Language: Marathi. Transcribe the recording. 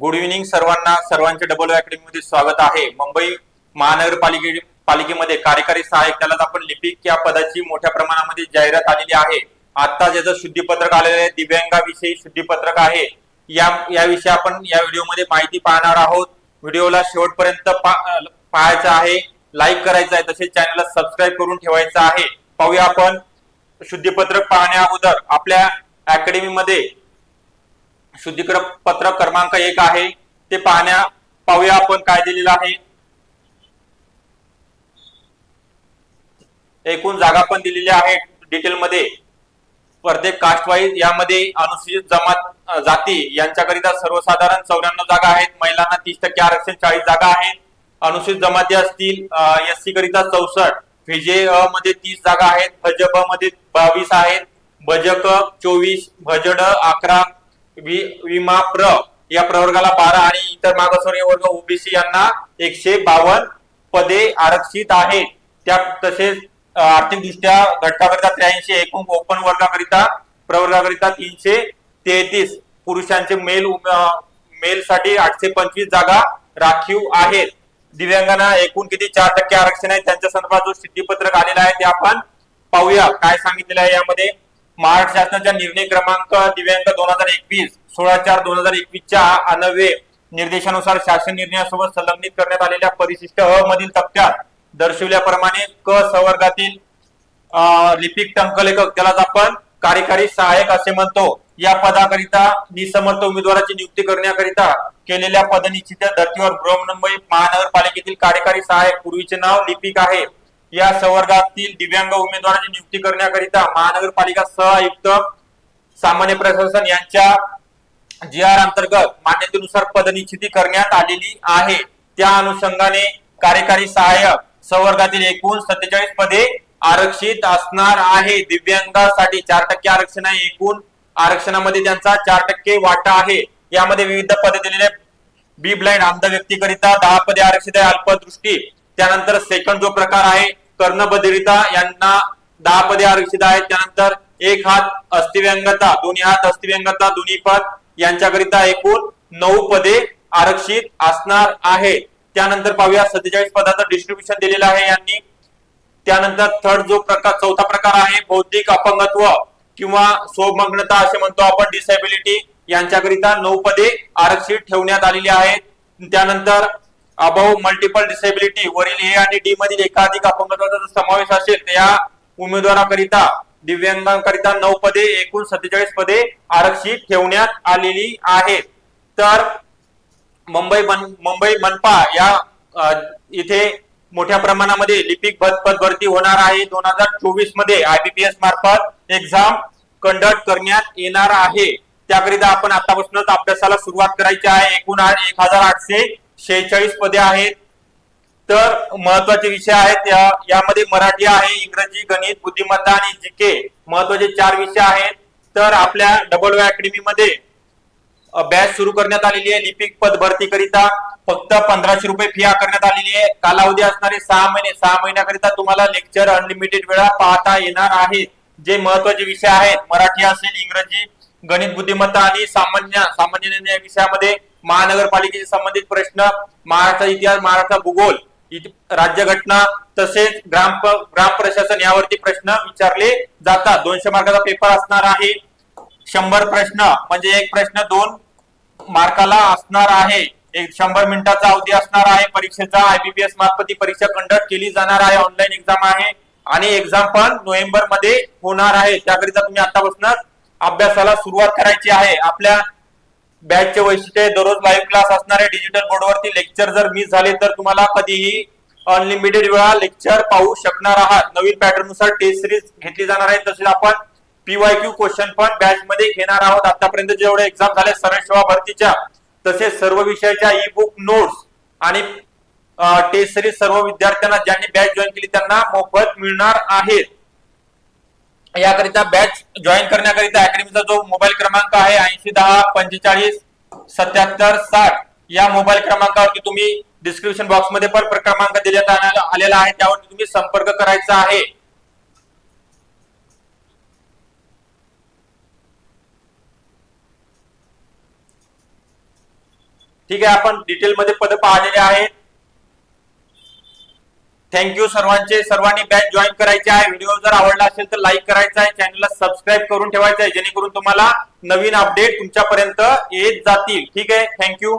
गुड इव्हिनिंग सर्वांना. सर्वांचे डबल अकॅडमी मध्ये स्वागत आहे. मुंबई महानगरपालिके पालिकेमध्ये कार्यकारी सहाय्यक त्याला आपण लिपिक या पदाची मोठ्या प्रमाणामध्ये जाहिरात आलेली आहे. आता ज्याचं शुद्धीपत्रक आलेलं आहे दिव्यांगाविषयी शुद्धीपत्रक आहे. या याविषयी आपण या व्हिडिओमध्ये माहिती पाहणार आहोत. व्हिडिओला शेवटपर्यंत पा- पाहायचं आहे लाईक करायचं आहे तसेच चॅनलला सबस्क्राईब करून ठेवायचं आहे. पाहूया आपण शुद्धीपत्रक पाहण्या अगोदर आपल्या अकॅडमीमध्ये शुद्धीकरण पत्रक क्रमांक एक आहे. ते पाहण्या पाहूया आपण काय दिलेलं आहे. एकूण जागा पण दिलेली आहे डिटेल मध्ये प्रत्येक कास्ट वाईज यामध्ये अनुसूचित जमात जाती यांच्याकरिता सर्वसाधारण चौऱ्याण्णव जागा आहेत. महिलांना तीस टक्के आरक्षण चाळीस जागा आहेत. अनुसूचित जमाती असतील एस सी करिता चौसष्ट. फिजे अ मध्ये तीस जागा आहेत. भज ब मध्ये बावीस आहेत. भजक चोवीस भजड अकरा विमा प्र या प्रवर्गाला बारा आणि इतर मागासवर्गीय वर्ग ओबीसी यांना एकशे बावन्न पदे आरक्षित आहेत. त्या तसेच आर्थिकदृष्ट्या घटकाकरिता त्र्याऐंशी एकूण ओपन वर्गाकरिता प्रवर्गाकरिता तीनशे तेहतीस पुरुषांचे मेल मेल साठी आठशे पंचवीस जागा राखीव आहेत. दिव्यांगांना एकूण किती? चार टक्के आरक्षण आहे. त्यांच्या संदर्भात जो सिद्धीपत्रक आलेला आहे ते आपण पाहूया. काय सांगितलेलं आहे यामध्ये? महाराष्ट्र शासनाच्या निर्णय क्रमांक दिव्यांक दोन हजार एकवीस सोळा चार दोन हजार एकवीसच्या अनवे निर्देशानुसार शासन निर्णयासोबत संलग्नित करण्यात आलेल्या परिशिष्ट अ मधील तक्त्यात दर्शवल्याप्रमाणे क संवर्गातील लिपिक टंकलेखक त्यालाच आपण कार्यकारी सहाय्यक असे म्हणतो या पदाकरिता निसमर्थ उमेदवाराची नियुक्ती करण्याकरिता केलेल्या पदनिश्चित धर्तीवर बृहन्मुंबई महानगरपालिकेतील कार्यकारी सहाय्यक पूर्वीचे नाव लिपिक आहे. या संवर्गातील दिव्यांग उमेदवारांची नियुक्ती करण्याकरिता महानगरपालिका सह आयुक्त सामान्य प्रशासन यांच्या जी आर अंतर्गत मान्यतेनुसार पदनिश्चिती करण्यात आलेली आहे. त्या अनुषंगाने कार्यकारी सहाय्यक संवर्गातील एकूण सत्तेचाळीस पदे आरक्षित असणार आहे. दिव्यांगासाठी चार टक्के आरक्षण आहे. एकूण आरक्षणामध्ये त्यांचा चार टक्के वाटा आहे. यामध्ये विविध पदे दिलेले बी ब्लाइंड अंध व्यक्तीकरिता दहा पदे आरक्षित आहे अल्पदृष्टी. त्यानंतर सेकंड जो प्रकार आहे कर्णबधिरिता यांना दहा पदे आरक्षित आहेत. त्यानंतर एक हात अस्थिव्यंगता दोन्ही हात अस्थिव्यंगता दोन्ही पद यांच्याकरिता एकूण नऊ पदे आरक्षित असणार आहे. त्यानंतर पाहूया सत्तेचाळीस पदाचं डिस्ट्रीब्युशन दिलेलं आहे यांनी. त्यानंतर थर्ड जो प्रकार चौथा प्रकार आहे बौद्धिक अपंगत्व किंवा स्वमग्नता असे म्हणतो आपण डिसेबिलिटी यांच्याकरिता नऊ पदे आरक्षित ठेवण्यात आलेली आहेत. त्यानंतर अभाव मल्टिपल डिसेबिलिटी वरील ए आणि डी मधील एकाधिक अपंगत्वाचा समावेश असेल तर या उमेदवाराकरिता दिव्यांगांकरिता नऊ पदे एकूण सत्तेचाळीस पदे आरक्षित ठेवण्यात आलेली आहेत. तर मुंबई मन मुंबई मनपा या इथे मोठ्या प्रमाणामध्ये लिपिक पद पद भरती होणार आहे. दोन हजार चोवीसमध्ये आयबीपीएस मार्फत एक्झाम कंडक्ट करण्यात येणार आहे. त्याकरिता आपण आतापासूनच अभ्यासाला सुरुवात करायची आहे. एकूण एक हजार आठशे शेहेचाळीस पदे आहेत. तर महत्त्वाचे विषय आहेत या- यामध्ये मराठी आहे इंग्रजी गणित बुद्धिमत्ता आणि जीके महत्त्वाचे चार विषय आहेत. तर आपल्या डबल अकॅडमी मध्ये बॅच सुरू करण्यात आलेली आहे. लिपिक पद भरती करिता फक्त पंधराशे रुपये फी आकारण्यात आलेली आहे. कालावधी असणारे सहा महिने सहा महिन्याकरिता तुम्हाला लेक्चर अनलिमिटेड वेळा पाहता येणार आहे. जे महत्त्वाचे विषय आहेत मराठी असेल इंग्रजी गणित बुद्धिमत्ता आणि सामान्य सामान्य विषयामध्ये महानगरपालिकेशी संबंधित प्रश्न महाराष्ट्र इतिहास महाराष्ट्र भूगोल राज्यघटना तसेच ग्राम ग्राम प्रशासन यावरती प्रश्न विचारले जातात. दोनशे मार्काचा पेपर असणार आहे. शंभर प्रश्न म्हणजे एक प्रश्न दोन मार्काला असणार आहे. एक शंभर मिनिटाचा अवधी असणार आहे. परीक्षेचा आयबीपीएस मार्फत परीक्षा कंडक्ट केली जाणार आहे. ऑनलाईन एक्झाम आहे. आणि एक्झाम पण नोव्हेंबरमध्ये होणार आहे. त्याकरिता तुम्ही आतापासूनच अभ्यासाला सुरुवात करायची आहे. आपल्या बॅचचे वैशिष्ट्य दररोज लाईव्ह क्लास असणारे डिजिटल बोर्डवरती लेक्चर जर मिस झाले तर तुम्हाला कधीही अनलिमिटेड वेळा लेक्चर पाहू शकणार आहात. नवीन पॅटर्ननुसार टेस्ट सिरीज घेतली जाणार आहे. तसेच आपण पीवाय क्यू क्वेश्चन पण बॅच मध्ये घेणार आहोत. आतापर्यंत जेवढे एक्झाम झाले सरळ सेवा भरतीच्या तसेच सर्व विषयाच्या ई बुक नोट्स आणि टेस्ट सिरीज सर्व विद्यार्थ्यांना ज्यांनी बॅच जॉईन केली त्यांना मोफत मिळणार आहेत. याकरिता बॅच जॉईन करण्याकरिता अकॅडमीचा जो मोबाईल क्रमांक आहे ऐंशी दहा पंचेचाळीस सत्याहत्तर साठ या मोबाईल क्रमांकावरती तुम्ही डिस्क्रिप्शन बॉक्समध्ये पण क्रमांक दिलेला आलेला आहे. त्यावरती तुम्ही संपर्क करायचा आहे. ठीक आहे आपण डिटेलमध्ये पद पाहिलेले आहेत. थँक्यू सर्वांचे. सर्वांनी बॅच जॉईन करायचे आहे. व्हिडिओ जर आवडला असेल तर लाईक करायचा आहे. चॅनलला सबस्क्राईब करून ठेवायचं आहे. जेणेकरून तुम्हाला नवीन अपडेट तुमच्यापर्यंत येत जातील. ठीक आहे? थँक्यू